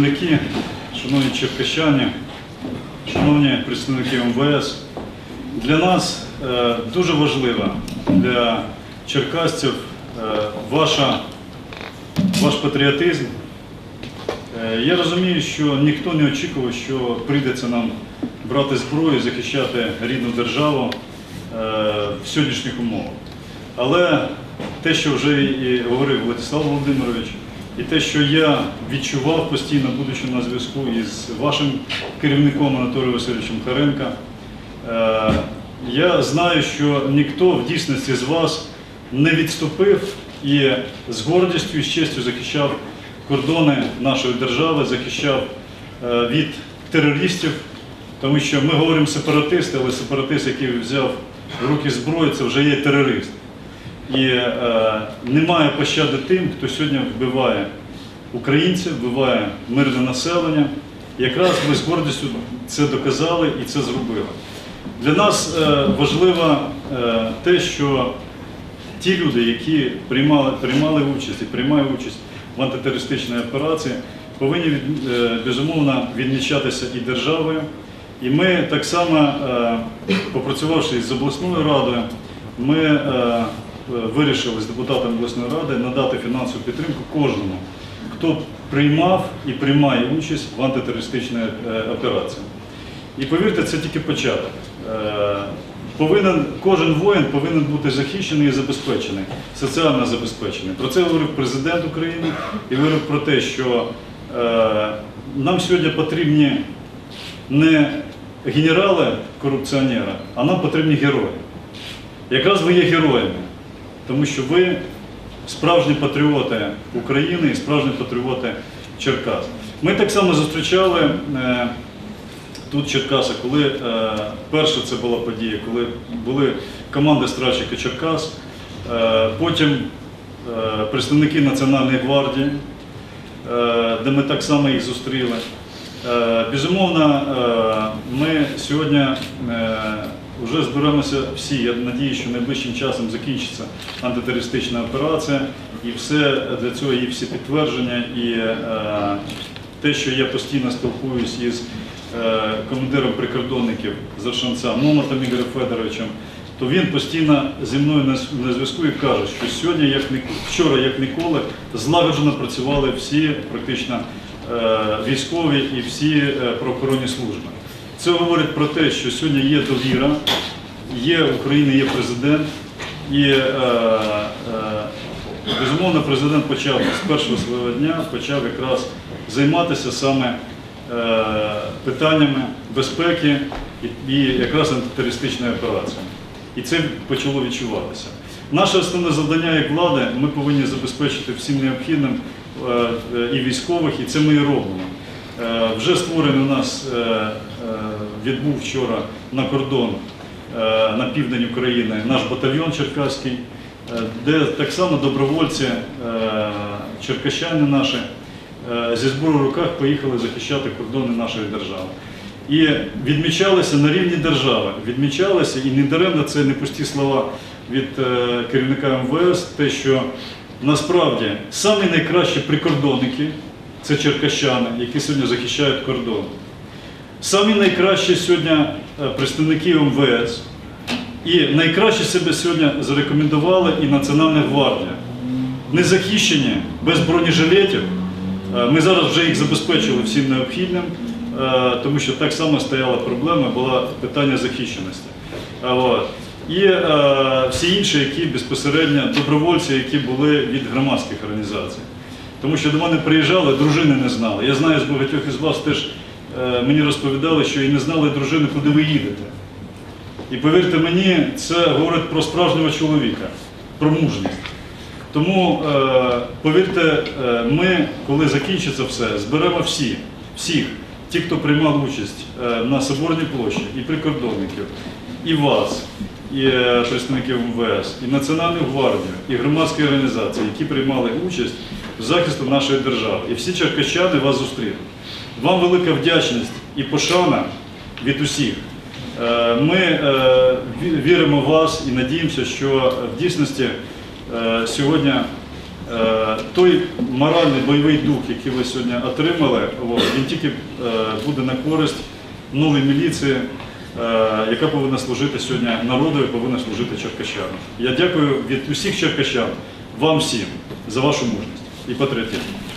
Представники, шановні черкащані, шановні представники МВС, для нас е, дуже важливо для черкасців е, ваша, ваш патріотизм. Е, Я розумію, що ніхто не очікував, що прийдеться нам брати зброю, захищати рідну державу в сьогоднішніх умовах. Але те, що вже і говорив Владислав Володимирович, і те, що я відчував постійно, будучи на зв'язку із вашим керівником Анатолієм Васильовичем Харенка, е, я знаю, що ніхто в дійсності з вас не відступив і з гордістю і з честю захищав кордони нашої держави, захищав е, від терористів, тому що ми говоримо сепаратисти, але сепаратист, який взяв в руки зброю, це вже є терорист. І е, немає пощади тим, хто сьогодні вбиває українців, вбиває мирне населення. Якраз ви з гордістю це доказали і це зробили. Для нас е, важливо е, те, що ті люди, які приймали, приймали участь і приймають участь в антитерористичній операції, повинні від, е, безумовно відмічатися і державою. І ми так само, е, попрацювавши з обласною радою, ми е, вирішили з депутатами обласної ради надати фінансову підтримку кожному, хто приймав і приймає участь в антитерористичній е, операції. І повірте, це тільки початок. Е, Повинен, кожен воїн повинен бути захищений і забезпечений, соціально забезпечений. Про це говорив президент України і говорив про те, що е, нам сьогодні потрібні не генерали-корупціонери, а нам потрібні герої. Якраз ви є героями, тому що ви справжні патріоти України і справжні патріоти Черкас. Ми так само зустрічали е, тут Черкаса, коли е, перша це була подія, коли були команди Страчика Черкас, е, потім представники Національної гвардії, де ми так само їх зустріли. Безумовно, ми сьогодні вже зберемося всі. Я надію, що найближчим часом закінчиться антитерористична операція, і все для цього є всі підтвердження. І е, те, що я постійно спілкуюсь із е, командиром прикордонників Заршанцем Момотом Ігорем Федоровичем, то він постійно зі мною на зв'язку і каже, що сьогодні, як вчора, як ніколи, злагоджено працювали всі практично е, військові і всі е, правоохоронні служби. Це говорить про те, що сьогодні є довіра, є в Україні, є президент, і е, е, безумовно президент почав з першого свого дня почав якраз займатися саме е, питаннями безпеки і, і якраз антитерористичної операції. І це почало відчуватися. Наше основне завдання як влади, ми повинні забезпечити всім необхідним е, е, і військових, і це ми і робимо. Е, Вже створений у нас відбув вчора на кордон е, на південь України наш батальйон Черкаський, е, де так само добровольці, е, черкащани наші, зі зброю в руках поїхали захищати кордони нашої держави. І відмічалися на рівні держави, відмічалися, і не даремно це не пусті слова від керівника МВС, те, що насправді самі найкращі прикордонники це черкащани, які сьогодні захищають кордон. Самі найкращі сьогодні е, представники МВС і найкраще себе сьогодні зарекомендували і Національна гвардія. Не захищені без бронежилетів. Е, Ми зараз вже їх забезпечили всім необхідним, е, тому що так само стояла проблема, була питання захищеності. І всі інші, які безпосередньо добровольці, які були від громадських організацій. Тому що до мене приїжджали, дружини не знали. Я знаю з багатьох із вас теж мені розповідали, що і не знали дружини, куди ви їдете. І повірте мені, це говорить про справжнього чоловіка, про мужність. Тому е, повірте, е, ми, коли закінчиться все, зберемо всі, всіх, ті, хто приймав участь е, на Соборній площі, і прикордонників, і вас, і е, представників МВС, і Національну гвардію, і громадські організації, які приймали участь в захисту нашої держави. І всі черкащани вас зустрінуть. Вам велика вдячність і пошана від усіх. Е, Ми е, віримо в вас і надіємося, що в дійсності сьогодні той моральний бойовий дух, який ви сьогодні отримали, він тільки буде на користь новій міліції, яка повинна служити сьогодні народу і повинна служити черкащанам. Я дякую від усіх черкащан, вам всім, за вашу мужність і патріотизм.